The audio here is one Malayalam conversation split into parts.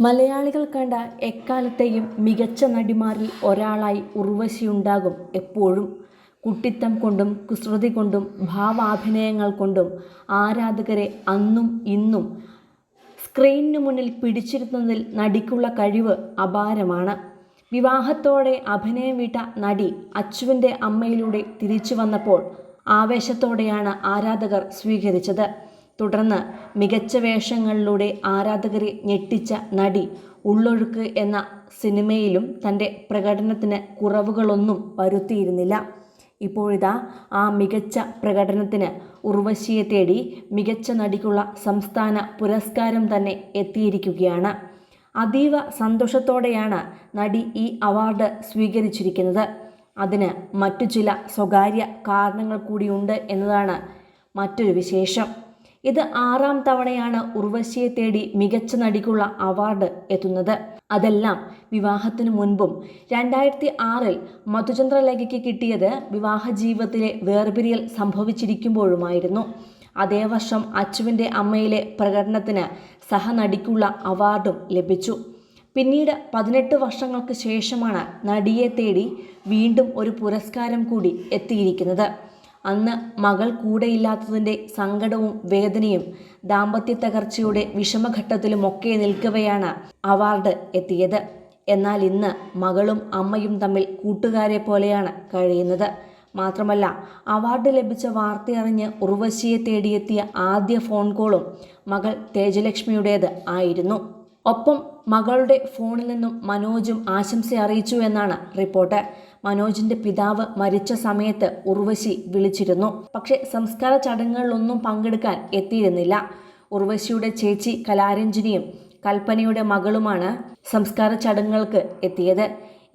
മലയാളികൾ കണ്ട എക്കാലത്തെയും മികച്ച നടിമാരിൽ ഒരാളായി ഉർവശിയുണ്ടാകും എപ്പോഴും. കുട്ടിത്തം കൊണ്ടും കുസൃതി കൊണ്ടും ഭാവാഭിനയങ്ങൾ കൊണ്ടും ആരാധകരെ അന്നും ഇന്നും സ്ക്രീനിന് മുന്നിൽ പിടിച്ചിരുത്തുന്നതിൽ നടിക്കുള്ള കഴിവ് അപാരമാണ്. വിവാഹത്തോടെ അഭിനയം വിട്ട നടി അച്ചുവിന്റെ അമ്മയിലൂടെ തിരിച്ചു വന്നപ്പോൾ ആവേശത്തോടെയാണ് ആരാധകർ സ്വീകരിച്ചത്. തുടർന്ന് മികച്ച വേഷങ്ങളിലൂടെ ആരാധകരെ ഞെട്ടിച്ച നടി ഉള്ളൊഴുക്ക് എന്ന സിനിമയിലും തന്റെ പ്രകടനത്തിന് കുറവുകളൊന്നും വരുത്തിയിരുന്നില്ല. ഇപ്പോഴിതാ ആ മികച്ച പ്രകടനത്തിന് ഉർവശിയെ തേടി മികച്ച നടിക്കുള്ള സംസ്ഥാന പുരസ്കാരം തന്നെ എത്തിയിരിക്കുകയാണ്. അതീവ സന്തോഷത്തോടെയാണ് നടി ഈ അവാർഡ് സ്വീകരിച്ചിരിക്കുന്നത്. അതിന് മറ്റു ചില സ്വകാര്യ കാരണങ്ങൾ കൂടിയുണ്ട് എന്നതാണ് മറ്റൊരു വിശേഷം. ഇത് ആറാം തവണയാണ് ഉർവശിയെ തേടി മികച്ച നടിക്കുള്ള അവാർഡ് എത്തുന്നത്. അതെല്ലാം വിവാഹത്തിന് മുൻപും. രണ്ടായിരത്തി ആറിൽ മധുചന്ദ്രലേഖയ്ക്ക് കിട്ടിയത് വിവാഹ ജീവിതത്തിലെ വേർപിരിയൽ സംഭവിച്ചിരിക്കുമ്പോഴുമായിരുന്നു. അതേ വർഷം അച്ചുവിന്റെ അമ്മയിലെ പ്രകടനത്തിന് സഹനടിക്കുള്ള അവാർഡും ലഭിച്ചു. പിന്നീട് പതിനെട്ട് വർഷങ്ങൾക്ക് ശേഷമാണ് നടിയെ തേടി വീണ്ടും ഒരു പുരസ്കാരം കൂടി എത്തിയിരിക്കുന്നത്. അന്ന് മകൾ കൂടെയില്ലാത്തതിന്റെ സങ്കടവും വേദനയും ദാമ്പത്യ തകർച്ചയുടെ വിഷമഘട്ടത്തിലുമൊക്കെ നിൽക്കവെയാണ് അവാർഡ് എത്തിയത്. എന്നാൽ ഇന്ന് മകളും അമ്മയും തമ്മിൽ കൂട്ടുകാരെ പോലെയാണ് കഴിയുന്നത്. മാത്രമല്ല അവാർഡ് ലഭിച്ച വാർത്തയറിഞ്ഞ് ഉർവശിയെ തേടിയെത്തിയ ആദ്യ ഫോൺ കോളും മകൾ തേജലക്ഷ്മിയുടേത് ആയിരുന്നു. ഒപ്പം മകളുടെ ഫോണിൽ നിന്നും മനോജും ആശംസ അറിയിച്ചു എന്നാണ് റിപ്പോർട്ട്. മനോജിന്റെ പിതാവ് മരിച്ച സമയത്ത് ഉർവശി വിളിച്ചിരുന്നു. പക്ഷെ സംസ്കാര ചടങ്ങുകളിലൊന്നും പങ്കെടുക്കാൻ എത്തിയിരുന്നില്ല. ഉർവശിയുടെ ചേച്ചി കലാരഞ്ജിനിയും കൽപ്പനയുടെ മകളുമാണ് സംസ്കാര ചടങ്ങുകൾക്ക് എത്തിയത്.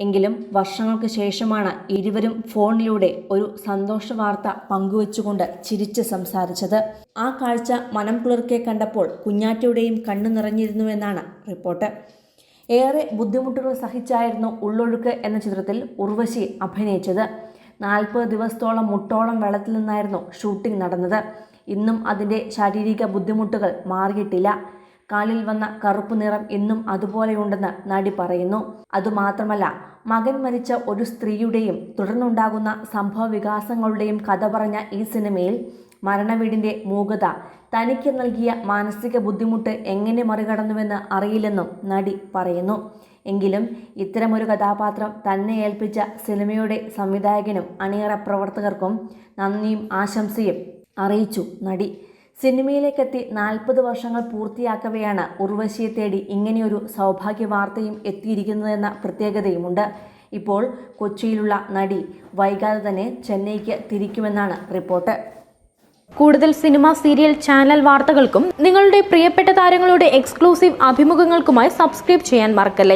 എങ്കിലും വർഷങ്ങൾക്ക് ശേഷമാണ് ഇരുവരും ഫോണിലൂടെ ഒരു സന്തോഷ വാർത്ത പങ്കുവച്ചുകൊണ്ട് ചിരിച്ച് സംസാരിച്ചത്. ആ കാഴ്ച മനം പുലർക്കെ കണ്ടപ്പോൾ കുഞ്ഞാറ്റയുടെയും കണ്ണു നിറഞ്ഞിരുന്നുവെന്നാണ് റിപ്പോർട്ട്. ഏറെ ബുദ്ധിമുട്ടുകൾ സഹിച്ചായിരുന്നു ഉള്ളൊഴുക്ക് എന്ന ചിത്രത്തിൽ ഉർവശി അഭിനയിച്ചത്. നാൽപ്പത് ദിവസത്തോളം മുട്ടോളം വെള്ളത്തിൽ നിന്നായിരുന്നു ഷൂട്ടിംഗ് നടന്നത്. ഇന്നും അതിന്റെ ശാരീരിക ബുദ്ധിമുട്ടുകൾ മാറിയിട്ടില്ല. കാലിൽ വന്ന കറുപ്പ് നിറം ഇന്നും അതുപോലെയുണ്ടെന്ന് നടി പറയുന്നു. അതുമാത്രമല്ല മകൻ മരിച്ച ഒരു സ്ത്രീയുടെയും തുടർന്നുണ്ടാകുന്ന സംഭവ വികാസങ്ങളുടെയും കഥ പറഞ്ഞ ഈ സിനിമയിൽ മരണവീടിന്റെ മൂകത തനിക്ക് നൽകിയ മാനസിക ബുദ്ധിമുട്ട് എങ്ങനെ മറികടന്നുവെന്ന് അറിയില്ലെന്നും നടി പറയുന്നു. എങ്കിലും ഇത്തരമൊരു കഥാപാത്രം തന്നെ ഏൽപ്പിച്ച സിനിമയുടെ സംവിധായകനും അണിയറ പ്രവർത്തകർക്കും നന്ദിയും ആശംസയും അറിയിച്ചു നടി. സിനിമയിലേക്കെത്തി നാൽപ്പത് വർഷങ്ങൾ പൂർത്തിയാക്കവെയാണ് ഉർവശിയെ തേടി ഇങ്ങനെയൊരു സൗഭാഗ്യ വാർത്തയും എത്തിയിരിക്കുന്നതെന്ന പ്രത്യേകതയുമുണ്ട്. ഇപ്പോൾ കൊച്ചിയിലുള്ള നടി വൈകാതെ തന്നെ ചെന്നൈക്ക് തിരിക്കുമെന്നാണ് റിപ്പോർട്ട്. കൂടുതൽ സിനിമ സീരിയൽ ചാനൽ വാർത്തകൾക്കും നിങ്ങളുടെ പ്രിയപ്പെട്ട താരങ്ങളുടെ എക്സ്ക്ലൂസീവ് അഭിമുഖങ്ങൾക്കുമായി സബ്സ്ക്രൈബ് ചെയ്യാൻ മറക്കല്ലേ?